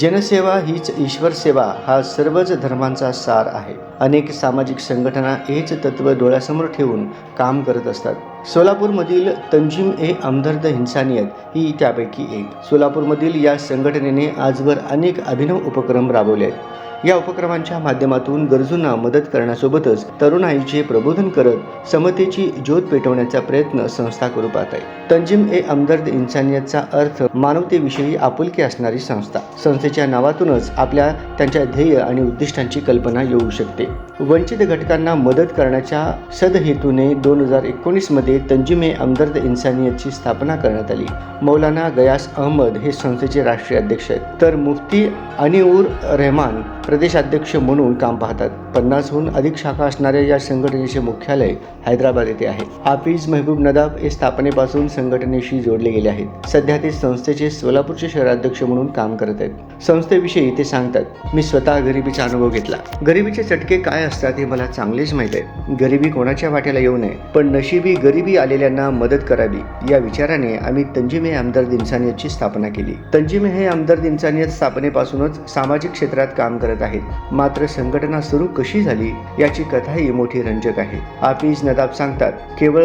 जनसेवा हीच ईश्वर सेवा हा सर्वच धर्मांचा सार आहे. अनेक सामाजिक संघटना हेच तत्त्व डोळ्यासमोर ठेवून काम करत असतात. सोलापूरमधील तंजीम ए हमदर्द हिंसानियत ही त्यापैकी एक. सोलापूरमधील या संघटनेने आजवर अनेक अभिनव उपक्रम राबवले आहेत. या उपक्रमांच्या माध्यमातून गरजूंना मदत करण्यासोबतच तरुणाईचे प्रबोधन करत समतेची ज्योत पेटवण्याचा प्रयत्न संस्था करू पाहत आहे. तंजिम ए हमदर्द इन्सानियतचा अर्थ मानवतेविषयी आपुलकी असणारी संस्था. संस्थेच्या नावातूनच आपल्या त्यांच्या ध्येय आणि उद्दिष्टांची कल्पना येऊ शकते. वंचित घटकांना मदत करण्याच्या सदहेतूने दोन हजार एकोणीसमध्ये तंजीम ए हमदर्द इन्सानियतची स्थापना करण्यात आली. मौलाना गयास अहमद हे संस्थेचे राष्ट्रीय अध्यक्ष आहेत. तर मुफ्ती अनिऊर रहमान प्रदेशाध्यक्ष म्हणून काम पाहतात. पन्नासहून अधिक शाखा असणाऱ्या या संघटनेचे मुख्यालय हैदराबाद येथे आहे. हाफिज महबूब नदाब हे स्थापनेपासून संघटनेशी जोडले गेले आहेत. सध्या ते संस्थेचे सोलापूरचे शहराध्यक्ष म्हणून काम करत आहेत. संस्थेविषयी ते सांगतात मी स्वतः गरिबीचा अनुभव घेतला. गरिबीचे चटके काय असतात हे मला चांगलेच माहीत आहे. गरिबी कोणाच्या वाट्याला येऊ नये पण नशिबी गरिबी आलेल्यांना मदत करावी या विचाराने आम्ही तंजिमे आमदार दिनसानियतची स्थापना केली. तंजिमे हे आमदार दिनसानियत स्थापनेपासूनच सामाजिक क्षेत्रात काम करत आहेत. मात्र संघटना सुरू कशी झाली याची कथाही मोठी रंजक आहे. आपीज नदाब सांगतात केवळ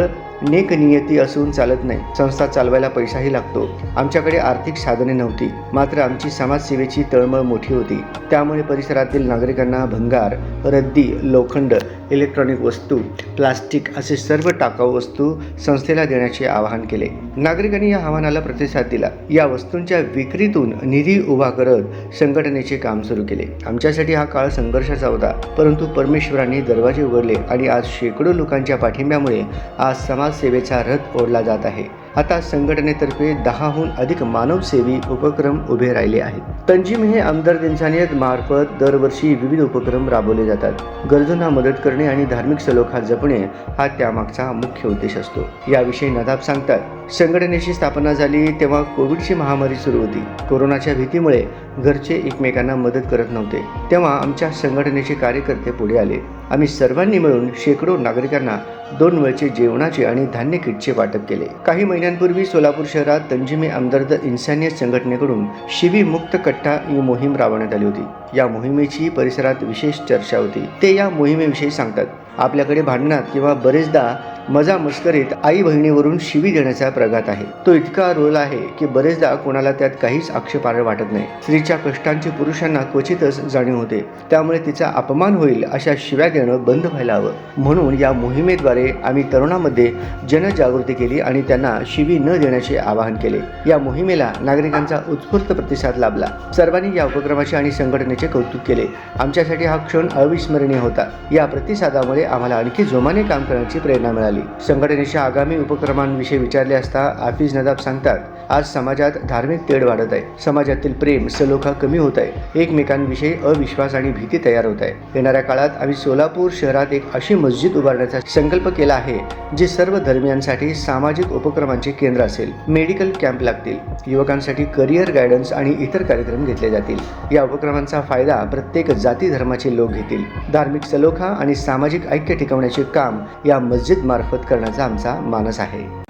नेक नियती असून चालत नाही. संस्था चालवायला पैसाही लागतो. आमच्याकडे आर्थिक साधने नव्हती. मात्र आमची समाजसेवेची तळमळ मोठी होती. त्यामुळे परिसरातील नागरिकांना भंगार रद्दी लोखंड इलेक्ट्रॉनिक वस्तू प्लास्टिक असे सर्व टाकाऊ वस्तू संस्थेला देण्याचे आवाहन केले. नागरिकांनी या आव्हानाला प्रतिसाद दिला. या वस्तूंच्या विक्रीतून निधी उभा करत संघटनेचे काम सुरू केले. आमच्यासाठी हा काळ संघर्षाचा होता. परंतु परमेश्वरांनी दरवाजे उघडले आणि आज शेकडो लोकांच्या पाठिंब्यामुळे आज समाज समाजसेवेचा रथ ओढला जात आहे. आता संघटनेतर्फे दहाहून अधिक मानवसेवी उपक्रम उभे राहिले आहेत. तंजीम हे आमदार इन्सानियत मार्फत दरवर्षी विविध उपक्रम राबवले जातात. गरजूंना मदत करणे आणि धार्मिक सलोखा जपणे हा त्यामागचा मुख्य उद्देश असतो. याविषयी नदाब सांगतात. संघटनेची स्थापना झाली तेव्हा कोविडची महामारी सुरू होती. कोरोनाच्या भीतीमुळे घरचे एकमेकांना मदत करत नव्हते. तेव्हा आमच्या संघटनेचे कार्यकर्ते पुढे आले. आम्ही सर्वांनी मिळून शेकडो नागरिकांना दोन वेळचे जेवणाचे आणि धान्य किटचे वाटप केले. काही महिन्यांपूर्वी सोलापूर शहरात तंजिमे हमदर्द इन्सानियत संघटनेकडून शिवी मुक्त कट्टा ही मोहीम राबवण्यात आली होती. या मोहिमेची परिसरात विशेष चर्चा होती. ते या मोहिमेविषयी सांगतात. आपल्याकडे भांडणात किंवा बरेचदा मजा मस्करीत आई बहिणीवरून शिवी देण्याचा प्रघात आहे. तो इतका रोल आहे की बरेचदा कोणाला त्यात काहीच आक्षेपार्ह वाटत नाही. स्त्रीच्या कष्टांची पुरुषांना क्वचितच जाणीव होते. त्यामुळे तिचा अपमान होईल अशा शिव्या देणं बंद व्हायला हवं. म्हणून या मोहिमेद्वारे आम्ही तरुणामध्ये जनजागृती केली आणि त्यांना शिवी न देण्याचे आवाहन केले. या मोहिमेला नागरिकांचा उत्स्फूर्त प्रतिसाद लाभला. सर्वांनी या उपक्रमाचे आणि संघटनेचे कौतुक केले. आमच्यासाठी हा क्षण अविस्मरणीय होता. या प्रतिसादामुळे आम्हाला आणखी जोमाने काम करण्याची प्रेरणा मिळाली. संघटनेच्या आगामी उपक्रमांविषयी विचारले असता आफिज नदाब सांगतात आज समाजात धार्मिक तेढ वाढत आहे. समाजातील प्रेम सलोखा कमी होत आहे. एकमेकांविषयी अविश्वास आणि भीती तयार होत आहे. येणाऱ्या काळात आम्ही सोलापूर शहरात एक अशी मस्जिद उभारण्याचा संकल्प केला आहे जी सर्व धर्मियांसाठी सामाजिक उपक्रमांचे केंद्र असेल. मेडिकल कॅम्प लागतील. युवकांसाठी करिअर गायडन्स आणि इतर कार्यक्रम घेतले जातील. या उपक्रमांचा फायदा प्रत्येक जाती धर्माचे लोक घेतील. धार्मिक सलोखा आणि सामाजिक ऐक्य टिकवण्याचे काम या मस्जिद मार्फत करण्याचा आमचा मानस आहे.